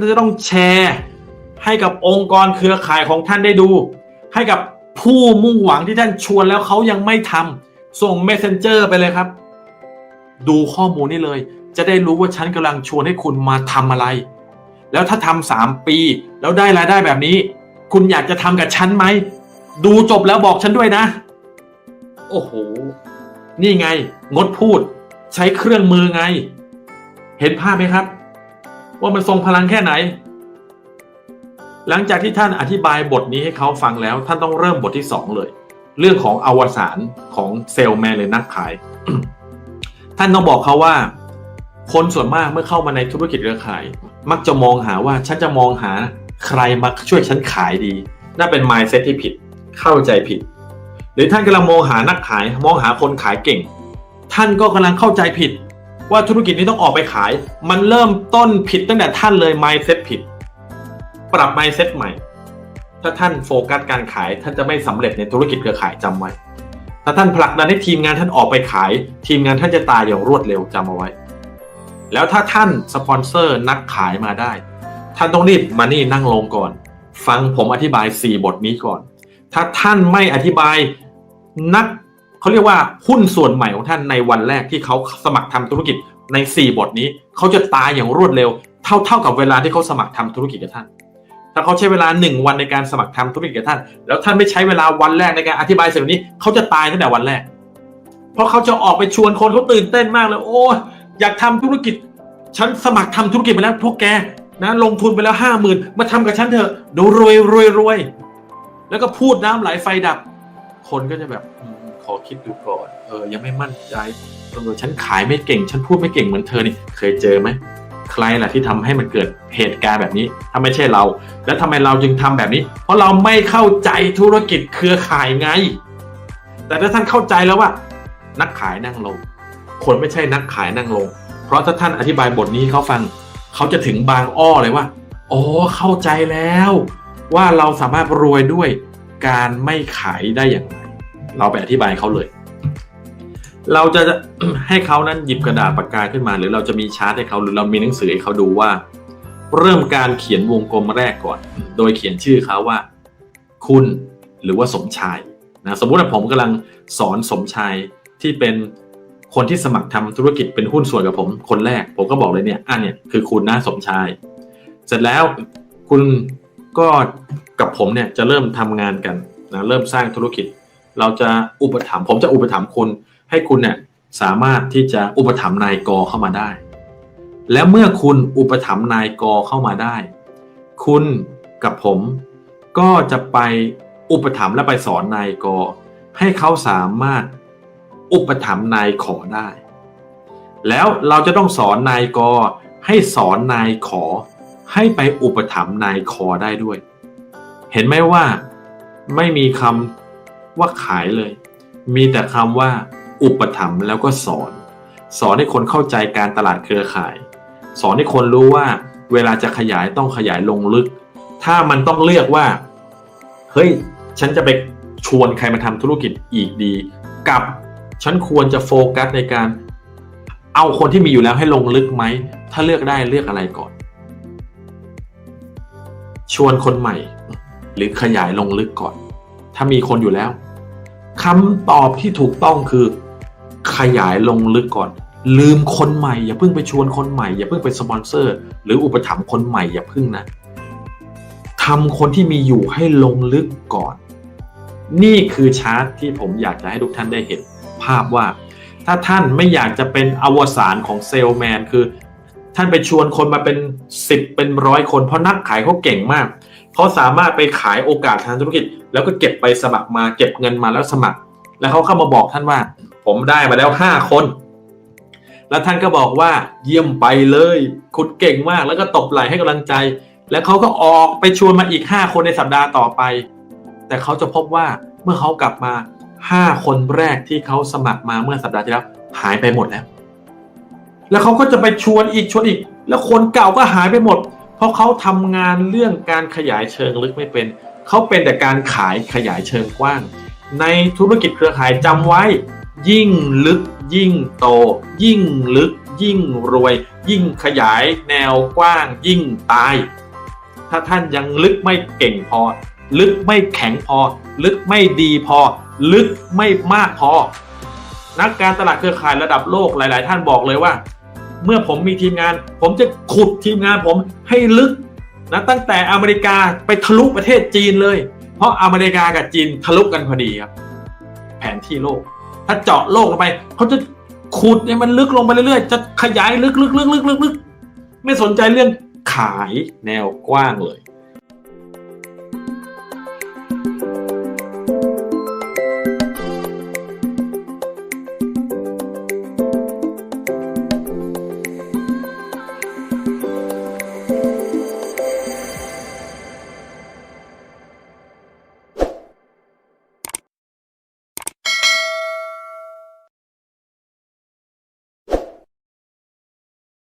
ท่านจะต้องแชร์ให้กับองค์กรเครือข่ายของท่านได้ดู ให้กับผู้มุ่งหวังที่ท่านชวนแล้วเขายังไม่ทำส่ง messenger ไปเลยครับ ดูข้อมูลนี่เลย จะได้รู้ว่าฉันกำลังชวนให้คุณมาทำอะไร แล้วถ้าทำสามปี แล้วได้รายได้แบบนี้ คุณอยากจะทำกับฉันไหม ดูจบแล้วบอกฉันด้วยนะ โอ้โห นี่ไง งดพูด ใช้เครื่องมือไง เห็นภาพไหมครับ ว่ามันทรงพลังแค่ไหน หลังจากที่ท่านอธิบายบทนี้ให้เขาฟังแล้ว ท่านต้องเริ่มบทที่สองเลย เรื่องของอวสานของเซลแมนหรือนักขาย ท่านต้องบอกเขาว่า คนส่วนมากเมื่อเข้ามาในธุรกิจเครือข่าย มักจะมองหาว่าฉันจะมองหาใครมาช่วยฉันขายดีน่าเป็น mindset ที่ผิด เข้าใจผิด หรือท่านกำลังมองหานักขาย มองหาคนขายเก่ง ท่านก็กำลังเข้าใจผิด ว่าธุรกิจนี้ต้องออกไปขาย มันเริ่มต้นผิดตั้งแต่ท่านเลย mindset ผิด ปรับ mindset ใหม่ ถ้าท่านโฟกัสการขาย ท่านจะไม่สำเร็จในธุรกิจเครือข่ายจำไว้ ถ้าท่านผลักดันให้ทีมงานท่านออกไปขาย ทีมงานท่านจะตายอย่างรวดเร็วจำเอาไว้ แล้วถ้าท่านสปอนเซอร์นักขายมาได้ ท่านต้องรีบมานี่นั่งลงก่อน ฟังผมอธิบาย 4 บทนี้ก่อน ถ้าท่านไม่อธิบายนัก เขาเรียกว่าหุ้นส่วนใหม่ของท่านในวันแรกที่เขาสมัครทำธุรกิจใน 4 บทนี้ เขาจะตายอย่างรวดเร็ว เท่าเท่ากับเวลาที่เขาสมัครทำธุรกิจกับท่าน ถ้าเขาใช้เวลา 1 วันในการสมัครทำธุรกิจกับท่าน แล้วท่านไม่ใช้เวลาวันแรกในการอธิบายสิ่งนี้ เขาจะตายตั้งแต่วันแรก เพราะเขาจะออกไปชวนคนเขาตื่นเต้นมากเลย โอ้ยอยากทำธุรกิจ ฉันสมัครทำธุรกิจไปแล้วพวกแกนะลงทุนไปแล้วห้าหมื่นมาทำกับฉันเถอะดูรวยรวยรวยแล้วก็พูดน้ำไหลไฟดับ คนก็จะแบบขอคิดดูก่อนเออยังไม่มั่นใจเออฉันขายไม่เก่ง ฉันพูดไม่เก่งเหมือนเธอนี่เคยเจอไหมใครล่ะที่ทำให้มันเกิดเหตุการณ์แบบนี้ ถ้าไม่ใช่เรา แล้วทำไมเราจึงทำแบบนี้ เพราะเราไม่เข้าใจธุรกิจเครือข่ายไง แต่ถ้าท่านเข้าใจแล้วว่า นักขายนั่งลง คนไม่ใช่นักขายนั่งลง เพราะถ้าท่านอธิบายบทนี้เขาฟัง เขาจะถึงบางอ้อเลยว่าอ๋อเข้าใจแล้ว ว่าเราสามารถรวยด้วยการไม่ขายได้อย่างไร เราไปอธิบายเขาเลย เราจะให้เขานั้นหยิบกระดาษปากกาขึ้นมา หรือเราจะมีชาร์ตให้เขาหรือเรามีหนังสือให้เขาดูว่า เริ่มการเขียนวงกลมแรกก่อน โดยเขียนชื่อเขาว่า คุณหรือว่าสมชายนะสมมุติว่าผมกำลังสอนสมชายที่เป็นคนที่สมัครทำธุรกิจเป็นหุ้นส่วนกับผมคนแรก ผมก็บอกเลยเนี่ยอะเนี่ยคือคุณนะสมชาย เสร็จแล้วคุณก็กับผมเนี่ยจะเริ่มทำงานกันนะเริ่มสร้างธุรกิจ เราจะอุปถัมภ์ผมจะอุปถัมภ์คุณให้คุณเนี่ยสามารถที่จะอุปถัมภ์นายกเข้ามาได้ แล้วเมื่อคุณอุปถัมภ์นายกเข้ามาได้ คุณกับผมก็จะไปอุปถัมภ์และไปสอนนายกให้เขาสามารถอุปถัมภ์นายขอได้ แล้วเราจะต้องสอนนายกให้สอนนายขอ ให้ไปอุปถัมภ์นายคอได้ด้วย เห็นไหมว่าไม่มีคำ ว่าขายเลย มีแต่คำว่าอุปถัมภ์แล้วก็สอน สอนให้คนเข้าใจการตลาดเครือข่าย สอนให้คนรู้ว่า เวลาจะขยายต้องขยายลงลึก ถ้ามันต้องเลือกว่า เฮ้ย ฉันจะไปชวนใครมาทำธุรกิจอีกดี กับฉันควรจะโฟกัสในการ เอาคนที่มีอยู่แล้วให้ลงลึกไหม ถ้าเลือกได้เลือกอะไรก่อน ชวนคนใหม่ หรือขยายลงลึกก่อน ถ้ามีคนอยู่แล้ว คำตอบที่ถูกต้องคือขยายลงลึกก่อน ลืมคนใหม่ อย่าเพิ่งไปชวนคนใหม่ อย่าเพิ่งไปสปอนเซอร์ หรืออุปถัมภ์คนใหม่อย่าเพิ่งนะทำคนที่มีอยู่ให้ลงลึกก่อน นี่คือชาร์ตที่ผมอยากจะให้ทุกท่านได้เห็นภาพว่า ถ้าท่านไม่อยากจะเป็นอวสานของเซลแมนคือ ท่านไปชวนคนมาเป็นสิบเป็นร้อยคนเพราะนักขายเขาเก่งมาก เขาสามารถไปขายโอกาสทางธุรกิจ แล้วก็เก็บไปสมัครมาเก็บเงินมาแล้วสมัคร แล้วเขาเข้ามาบอกท่านว่า ผมได้มาแล้วห้าคน แล้วท่านก็บอกว่าเยี่ยมไปเลย คุณเก่งมากแล้วก็ตบไหล่ให้กำลังใจ แล้วเขาก็ออกไปชวนมาอีกห้าคนในสัปดาห์ต่อไป แต่เขาจะพบว่าเมื่อเขากลับมาห้าคนแรกที่เขาสมัครมาเมื่อสัปดาห์ที่แล้วหายไปหมดแล้ว แล้วเขาก็จะไปชวนอีกชวนอีก แล้วคนเก่าก็หายไปหมด เพราะเขาทำงานเรื่องการขยายเชิงลึกไม่เป็น เขาเป็นแต่การขายขยายเชิงกว้าง ในธุรกิจเครือข่ายจำไว้ ยิ่งลึกยิ่งโต ยิ่งลึก ยิ่งรวย ยิ่งขยายแนวกว้าง ยิ่งตาย ถ้าท่านยังลึกไม่เก่งพอ ลึกไม่แข็งพอ ลึกไม่ดีพอ ลึกไม่มากพอ นักการตลาดเครือข่ายระดับโลกหลาย ๆ ท่านบอกเลยว่า เมื่อผมมีทีมงาน ผมจะขุดทีมงานผมให้ลึกนะตั้งแต่อเมริกาไปทะลุประเทศจีนเลย เพราะอเมริกากับจีนทะลุกันพอดีครับ แผนที่โลก ถ้าเจาะโลกลงไปเขาจะขุดให้มันลึกลงไปเรื่อยๆ จะขยายลึกๆๆๆๆๆไม่สนใจเรื่องขายแนวกว้างเลย